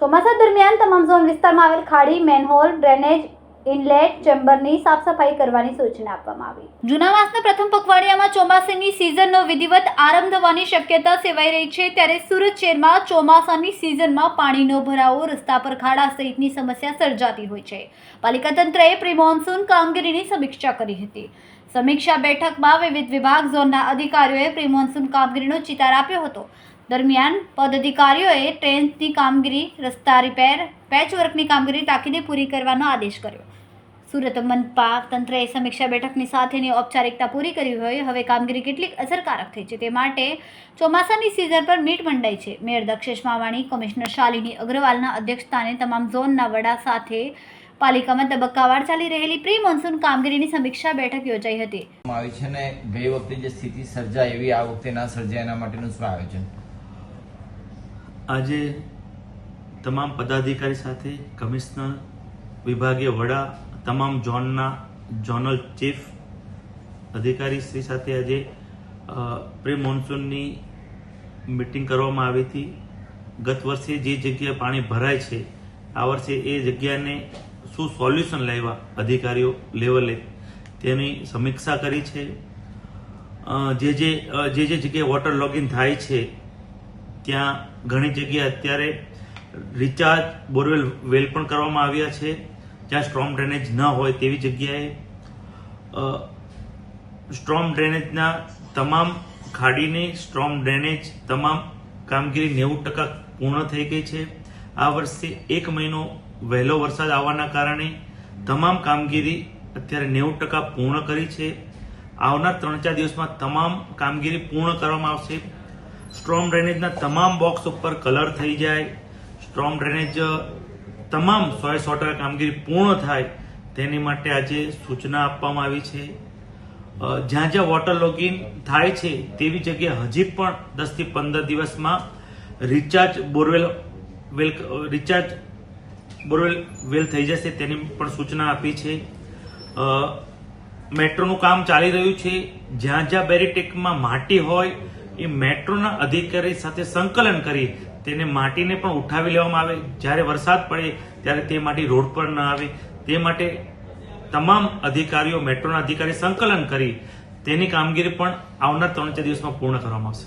ચોમાસા દરમિયાન તમામ ઝોન વિસ્તારમાં આવેલ ખાડી, મેનહોલ, ડ્રેનેજ, ઇનલેટ, ચેમ્બરની સાફ સફાઈ કરવાની સૂચના આપવામાં આવી. જૂના માસના પ્રથમ પખવાડિયામાં ચોમાસાની સિઝનનો વિધિવત આરંભ થવાની શક્યતા સેવાઈ રહી છે, ત્યારે સુરત શહેરમાં ચોમાસાની સિઝનમાં પાણીનો ભરાવો, રસ્તા પર ખાડા સહિતની સમસ્યા સર્જાતી હોય છે. પાલિકા તંત્રએ પ્રી મોન્સૂન કામગીરીની સમીક્ષા કરી હતી. સમીક્ષા બેઠકમાં વિવિધ વિભાગ ઝોનના અધિકારીઓએ પ્રી મોન્સૂન કામગીરીનો ચિતાર આપ્યો હતો. દરમિયાન પદાધિકારીઓએ ટ્રેન્સની કામગીરી, રસ્તા રિપેર, પેચવર્કની કામગીરી તાકીદે પૂરી કરવાનો આદેશ કર્યો. સુરત મનપા તંત્રએ સમીક્ષા બેઠકની સાથેની ઔપચારિકતા પૂરી કરી હોય, હવે કામગીરી કેટલીક અસરકારક થઈ છે તે માટે ચોમાસાની સિઝન પર મીટ મંડાઈ છે. મેયર દક્ષેશ માવાણી, કમિશનર શાલિની અગ્રવાલના અધ્યક્ષસ્થાને તમામ ઝોનના વડા સાથે પાલિકામાં તબક્કાવાર ચાલી રહેલી પ્રી મોન્સૂન કામગીરીની સમીક્ષા બેઠક યોજાઈ હતી. આવી છે ને ગઈ વખતે જે સ્થિતિ સર્જાય એવી આ વખતે ના સર્જાય એના માટેનું શું આયોજન? આજે તમામ પદાધિકારી સાથે કમિશનર વિભાગીય વડા તમામ ઝોનના ઝોનલ ચીફ અધિકારી શ્રી સાથે આજે પ્રી મોન્સૂનની મિટિંગ કરવામાં આવી હતી. ગત વર્ષે જે જગ્યાએ પાણી ભરાય છે આ વર્ષે એ જગ્યાને શું સોલ્યુશન લાવ્યા અધિકારીઓ લેવલે તેની સમીક્ષા કરી છે. જે જે જે જે જગ્યાએ વોટર લોગિન થાય છે, ત્યાં ઘણી જગ્યાએ અત્યારે રિચાર્જ બોરવેલ વેલ પણ કરવામાં આવ્યા છે. જ્યાં સ્ટ્રોમ ડ્રેનેજ ન હોય તેવી જગ્યાએ સ્ટ્રોમ ડ્રેનેજના તમામ ખાડીની સ્ટ્રોમ ડ્રેનેજ તમામ કામગીરી નેવું ટકા પૂર્ણ થઈ ગઈ છે. આ વર્ષે એક મહિનો વહેલો વરસાદ આવવાના કારણે તમામ કામગીરી અત્યારે નેવું ટકા પૂર્ણ કરી છે. આવનાર ત્રણ ચાર દિવસમાં તમામ કામગીરી પૂર્ણ કરવામાં આવશે. સ્ટ્રોમ ડ્રેનેજના તમામ બોક્સ ઉપર કલર થઈ જાય. સ્ટ્રોમ ડ્રેનેજ તમામ સો સો ટકા કામગીરી પૂર્ણ થાય તેની માટે આજે સૂચના આપવામાં આવી છે. જ્યાં જ્યાં વોટર લોગિન થાય છે તેવી જગ્યાએ હજી પણ દસથી પંદર દિવસમાં recharge borewell, well recharge borewell well થઈ જશે તેની પણ સૂચના આપી છે. મેટ્રોનું કામ ચાલી રહ્યું છે. જ્યાં જ્યાં બેરીટેકમાં માટી હોય, એ મેટ્રોના અધિકારી સાથે સંકલન કરી તેને માટીને પણ ઉઠાવી લેવામાં આવે. જ્યારે વરસાદ પડે, ત્યારે તે માટી રોડ પર ન આવે. તે માટે તમામ અધિકારીઓ મેટ્રોના અધિકારી સંકલન કરી તેની કામગીરી પણ આવનાર ત્રણ ચાર દિવસમાં પૂર્ણ કરવામાં આવશે.